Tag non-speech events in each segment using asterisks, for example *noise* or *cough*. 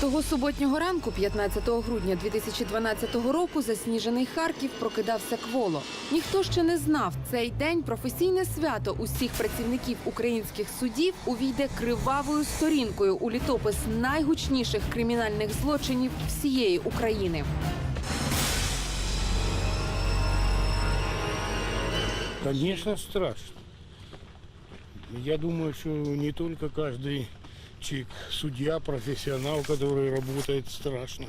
Того суботнього ранку, 15 грудня 2012 року, засніжений Харків прокидався кволо. Ніхто ще не знав, цей день професійне свято усіх працівників українських судів увійде кривавою сторінкою у літопис найгучніших кримінальних злочинів всієї України. Конечно, страшно. Я думаю, что не только каждый человек, судья, профессионал, который работает, страшно.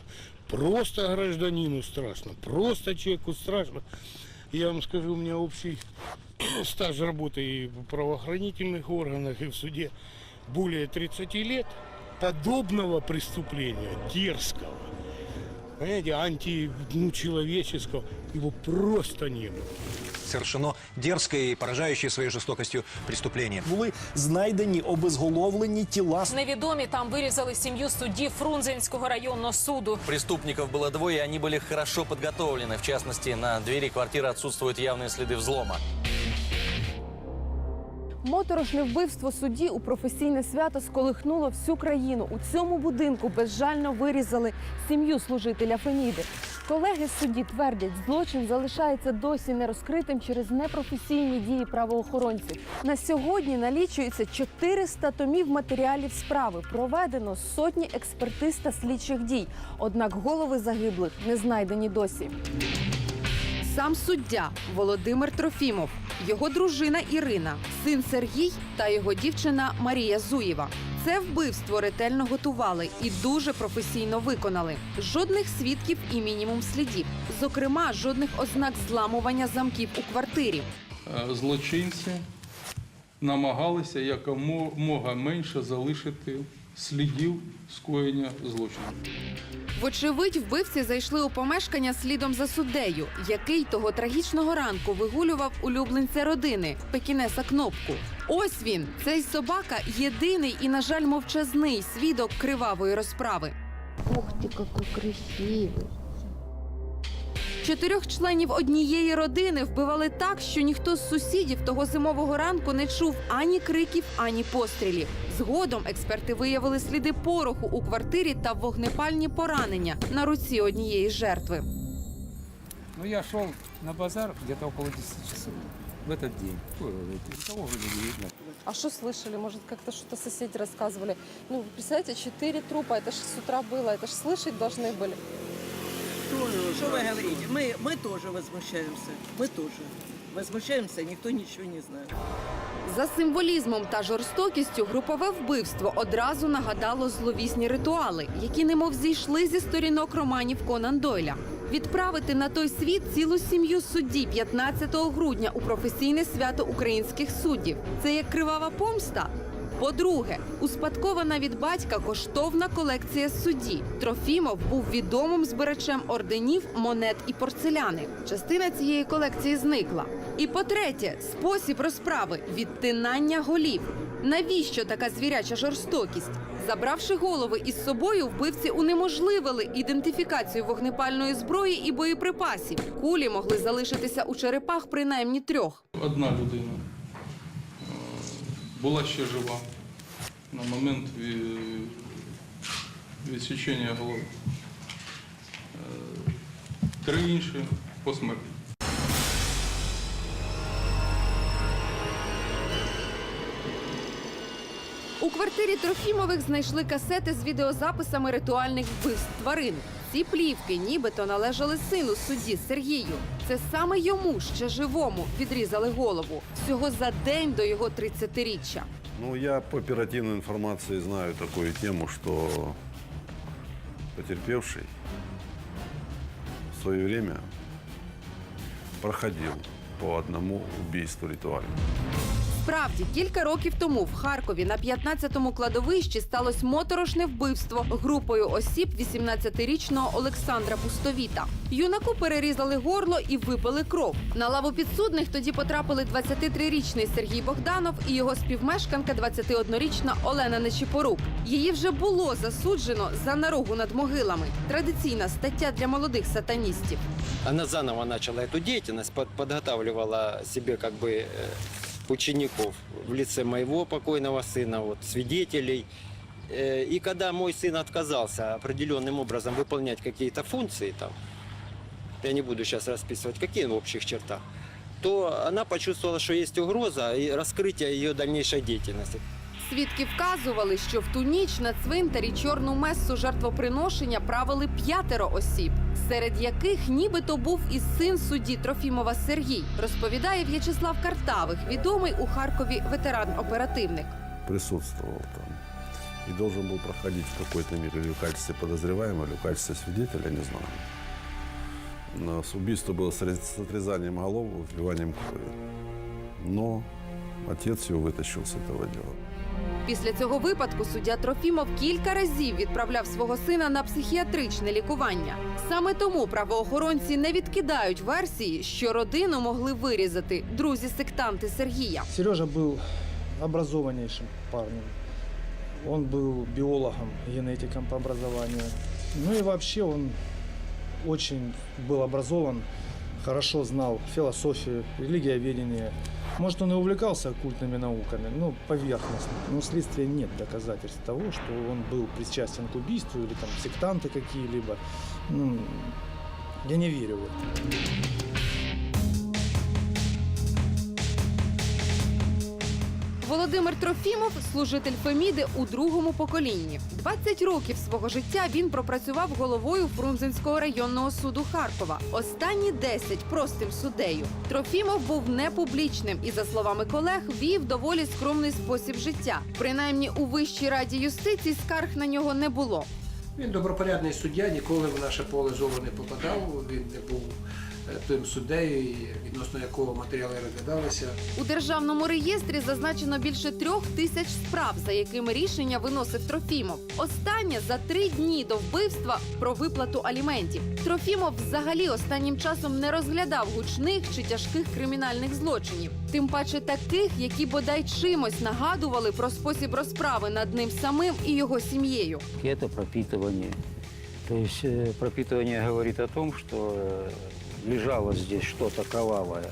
Просто гражданину страшно, просто человеку страшно. Я вам скажу, у меня общий *coughs* стаж работы и в правоохранительных органах, и в суде более 30 лет. Подобного преступления, дерзкого, понимаете, анти, ну, его просто не было. Совершено дерзкое и поражающее своей жестокостью преступление. Були знайдені обезголовлені тіла Невідомі там вирізали сім'ю судді Фрунзенського районного суду. Преступников было двое, и они были хорошо подготовлены. В частности, на двери квартиры отсутствуют явные следы взлома. Моторошне вбивство судді у професійне свято сколихнуло всю країну. У цьому будинку безжально вирізали сім'ю служителя Феміди. Колеги судді твердять, злочин залишається досі нерозкритим через непрофесійні дії правоохоронців. На сьогодні налічується 400 томів матеріалів справи. Проведено сотні експертиз та слідчих дій. Однак голови загиблих не знайдені досі. Сам суддя Володимир Трофімов, його дружина Ірина, син Сергій та його дівчина Марія Зуєва. Це вбивство ретельно готували і дуже професійно виконали. Жодних свідків і мінімум слідів. Зокрема, жодних ознак зламування замків у квартирі. Е, злочинці намагалися якомога менше залишити слідів скоєння злочину. Вочевидь, вбивці зайшли у помешкання слідом за суддею, який того трагічного ранку вигулював улюбленця родини Пекінеса Кнопку. Ось він, цей собака, єдиний і, на жаль, мовчазний свідок кривавої розправи. Ух ти, який красивый. Чотирьох членів однієї родини вбивали так, що ніхто з сусідів того зимового ранку не чув ані криків, ані пострілів. Згодом експерти виявили сліди пороху у квартирі та вогнепальні поранення на руці однієї з жертви. Ну, я шел на базар где-то около 10 часов в этот день. Ой, Никого вроде не видно. А что слышали? Может, как-то что-то соседи рассказывали? Ну, вы представляете, четыре трупа, это же с утра было, это же слышать должны были. Что вы говорите? Мы, мы тоже возмущаемся. Мы тоже. Возмущаемся, никто ничего не знает. За символізмом та жорстокістю групове вбивство одразу нагадало зловісні ритуали, які немов зійшли зі сторінок романів Конан Дойля. Відправити на той світ цілу сім'ю судді 15 грудня у професійне свято українських суддів. Це як кривава помста. По-друге, успадкована від батька коштовна колекція судді. Трофімов був відомим збирачем орденів, монет і порцеляни. Частина цієї колекції зникла. І по-третє, спосіб розправи відтинання голів. Навіщо така звіряча жорстокість? Забравши голови із собою, вбивці унеможливили ідентифікацію вогнепальної зброї і боєприпасів. Кулі могли залишитися у черепах принаймні трьох. Одна людина була ще жива на момент відсічення голови. Е, Три інші посмертні. У квартирі Трофімових знайшли касети з відеозаписами ритуальних вбивств тварин. Ці плівки нібито належали сину судді Сергію. Це саме йому, ще живому, відрізали голову всього за день до його 30-річчя. Ну, я по оперативной информации знаю такую тему, что потерпевший в свое время проходил по одному убийству ритуальному. Справді, кілька років тому в Харкові на 15-му кладовищі сталося моторошне вбивство групою осіб 18-річного Олександра Пустовіта. Юнаку перерізали горло і випили кров. На лаву підсудних тоді потрапили 23-річний Сергій Богданов і його співмешканка 21-річна Олена Нечіпорук. Її вже було засуджено за наругу над могилами. Традиційна стаття для молодих сатаністів. Она заново начала эту деятельность, под- подготавливала себе как бы э, учеников в лице моего покойного сына, вот, свидетелей. Э, И когда мой сын отказался определенным образом выполнять какие-то функции, там, я не буду сейчас расписывать, какие в общих чертах, то она почувствовала, что есть угроза и раскрытие ее дальнейшей деятельности. Свідки вказували, що в ту ніч на цвинтарі чорну месу жертвоприношення правили п'ятеро осіб, серед яких нібито був і син судді Трофімова Сергій, розповідає В'ячеслав Картавих, відомий у Харкові ветеран-оперативник. Присутствовал там. И должен был проходить в какой-то мере или в качестве подозреваемого, или в качестве свидетеля, не знаю. Но с- убийство было с рез- с отрезанием голов, вливанием крови. Но отец его вытащил с этого дела. Після цього випадку суддя Трофімов кілька разів відправляв свого сина на психіатричне лікування. Саме тому правоохоронці не відкидають версії, що родину могли вирізати друзі-сектанти Сергія. Сережа был образованнейшим парнем. Он был биологом, генетиком по образованию. Ну и вообще он очень был образован, хорошо знал философию, религиоведение. Может, он и увлекался оккультными науками, но поверхностно. Но у следствия нет доказательств того, что он был причастен к убийству или там сектанты какие-либо. Ну, я не верю в это. Володимир Трофімов служитель Феміди у другому поколінні. 20 років свого життя він пропрацював головою Фрунзенського районного суду Харкова. Останні 10 простим суддею. Трофімов був непублічним і, за словами колег, вів доволі скромний спосіб життя. Принаймні у Вищій раді юстиції скарг на нього не було. Він добропорядний суддя, ніколи в наше поле зору не попадав. Він не був тим суддею, відносно якого матеріали розглядалися. У державному реєстрі зазначено більше трьох тисяч справ, за якими рішення виносив Трофімов. Останнє за три дні до вбивства про виплату аліментів. Трофімов взагалі останнім часом не розглядав гучних чи тяжких кримінальних злочинів, тим паче таких, які бодай чимось нагадували про спосіб розправи над ним самим і його сім'єю. Это пропитывание. То есть э, пропитывание говорит о том, что э, лежало здесь что-то кровавое.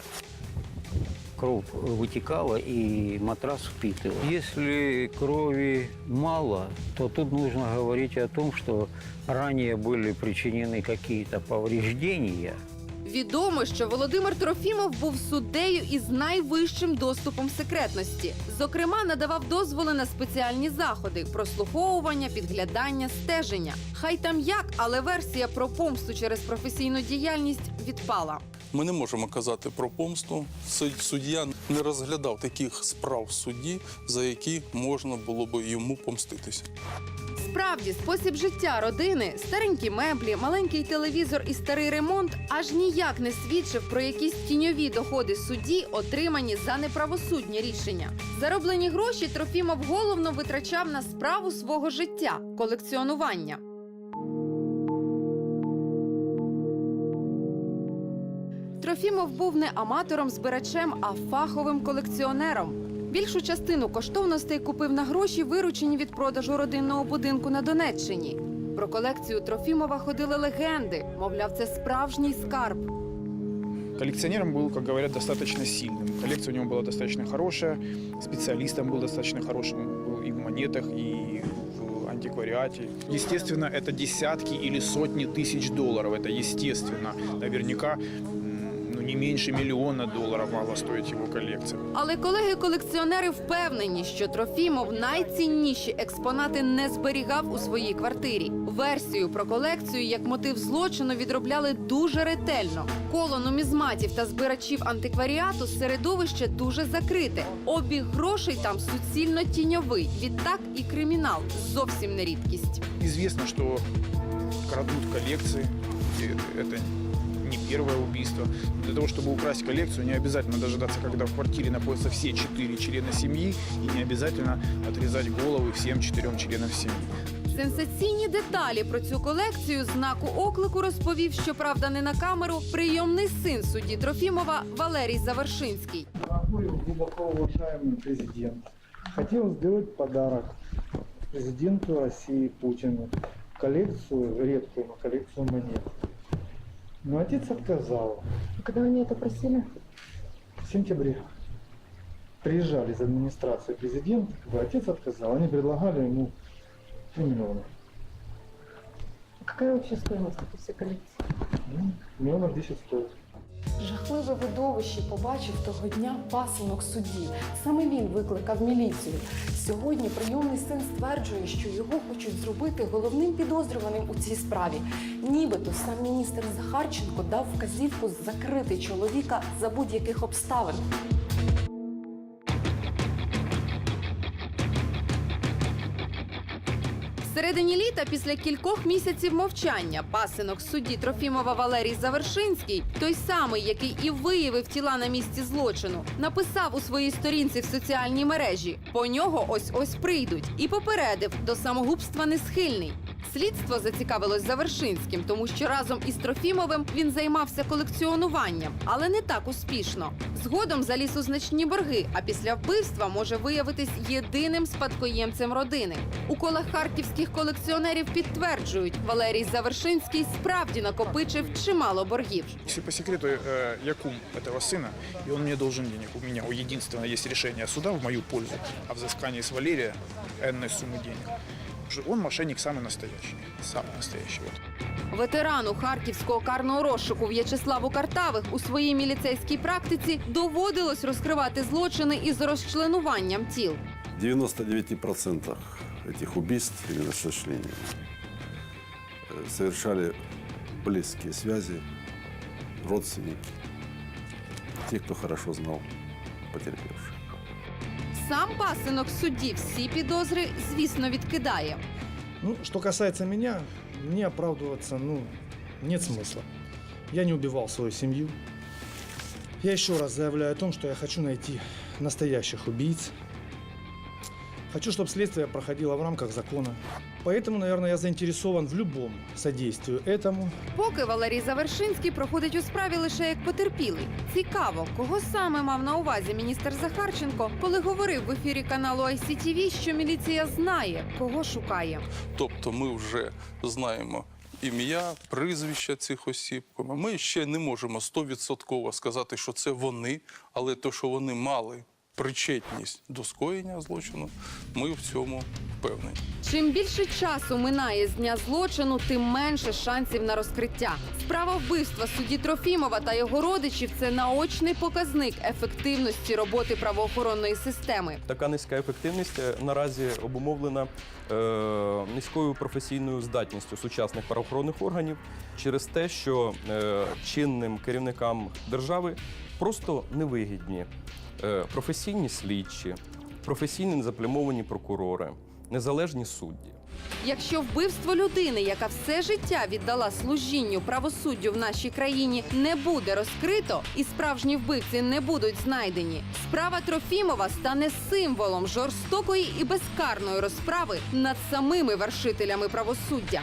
Кровь вытекала и матрас впитывал. Если крови мало, то тут нужно говорить о том, что ранее были причинены какие-то повреждения, Відомо, що Володимир Трофімов був суддею із найвищим доступом секретності. Зокрема, надавав дозволи на спеціальні заходи: прослуховування, підглядання, стеження. Хай там як, але версія про помсту через професійну діяльність відпала. Ми не можемо казати про помсту. Суд- Суддя не розглядав таких справ в суді, за які можна було би йому помститися. Справді, спосіб життя родини, старенькі меблі, маленький телевізор і старий ремонт аж ніяк не свідчив про якісь тіньові доходи судді, отримані за неправосудні рішення. Зароблені гроші Трофімов головно витрачав на справу свого життя колекціонування. Трофімов був не аматором-збирачем, а фаховим колекціонером. Більшу частину коштовностей купив на гроші, виручені від продажу родинного будинку на Донеччині. Про колекцію Трофімова ходили легенди. Мовляв, це справжній скарб. Коллекционером был, как говорят, достаточно сильным. Коллекция у него была достаточно хорошая, специалистом был достаточно хорошим был и в монетах, и в антиквариате. Естественно, это десятки или сотни тысяч долларов. Это естественно. Наверняка м, ну, не меньше миллиона долларов могла стоить его коллекция. Але колеги-колекціонери впевнені, що Трофімов найцінніші експонати не зберігав у своїй квартирі. Версію про колекцію як мотив злочину відробляли дуже ретельно. Коло нумізматів та збирачів антикваріату середовище дуже закрите. Обіг грошей там суцільно тіньовий. Відтак і кримінал зовсім не рідкість. Известно, что крадут коллекции. И Это не первое убийство. Для того, чтобы украсть коллекцию, не обязательно дожидаться, когда в квартире находятся все четыре члена семьи, и не обязательно отрезать головы всем четырем членам семьи. Сенсаційні деталі про цю колекцію знаку оклику розповів, щоправда, не на камеру, прийомний син судді Трофімова Валерій Завершинський. глубоко уважаемый президент хотел сделать подарок президенту России Путину. Коллекцию, редкую коллекцию монет. Но отец отказал. Когда они это просили? В сентябре приезжали из администрации президента, как бы отец отказал. Они предлагали ему 3 миллиона. Какая вообще стоимость этой всей коллекции? Ну, миллионов 10 стоит. Жахливе видовище побачив того дня пасинок судді. Саме він викликав міліцію. Сьогодні прийомний син стверджує, що його хочуть зробити головним підозрюваним у цій справі. Нібито сам міністр Захарченко дав вказівку закрити чоловіка за будь-яких обставин. Всередині літа, після кількох місяців мовчання, пасинок судді Трофімова Валерій Завершинський, той самий, який і виявив тіла на місці злочину, написав у своїй сторінці в соціальній мережі: по нього ось ось прийдуть, і попередив до самогубства не схильний. Слідство зацікавилось Завершинським, тому що разом із Трофімовим він займався колекціонуванням, але не так успішно. Згодом заліз у значні борги, а після вбивства може виявитись єдиним спадкоємцем родини. У колах харківських колекціонерів підтверджують, Валерій Завершинський справді накопичив чимало боргів. Если по секрету, э, я кум этого сына, и он мне должен денег. У меня у единственного есть решение суда в мою пользу о взыскании с Валерия энной суммы денег. Потому что Он мошенник самый настоящий. Самый настоящий. Вот. Ветерану харківського карного розшуку В'ячеславу Картавих у своїй міліцейській практиці доводилось розкривати злочини із розчленуванням тіл. В 99% этих убийств именно шашлини э, совершали близкие связи, родственники, те, кто хорошо знал потерпевших. Сам пасинок судді всі підозри, звісно, відкидає. Ну, что касается меня, мне оправдываться, ну, нет смысла. Я не убивал свою семью. Я еще раз заявляю о том, что я хочу найти настоящих убийц. Хочу, чтобы следствие проходило в рамках закона. Поэтому, наверное, я заинтересован в любом содействии этому. Поки Валерій Завершинський проходить у справі лише як потерпілий. Цікаво, кого саме мав на увазі міністр Захарченко, коли говорив в ефірі каналу ICTV, що міліція знає, кого шукає. Тобто ми вже знаємо ім'я, прізвища цих осіб. Ми ще не можемо стовідсотково сказати, що це вони, але те, що вони мали причетність до скоєння злочину, ми в цьому впевнені. Чим більше часу минає з дня злочину, тим менше шансів на розкриття. Справа вбивства судді Трофімова та його родичів це наочний показник ефективності роботи правоохоронної системи. Така низька ефективність е, наразі обумовлена е, низькою професійною здатністю сучасних правоохоронних органів через те, що е, чинним керівникам держави просто невигідні е, професійні слідчі, професійні незаплямовані прокурори, незалежні судді. Якщо вбивство людини, яка все життя віддала служінню правосуддю в нашій країні, не буде розкрито і справжні вбивці не будуть знайдені, справа Трофімова стане символом жорстокої і безкарної розправи над самими вершителями правосуддя.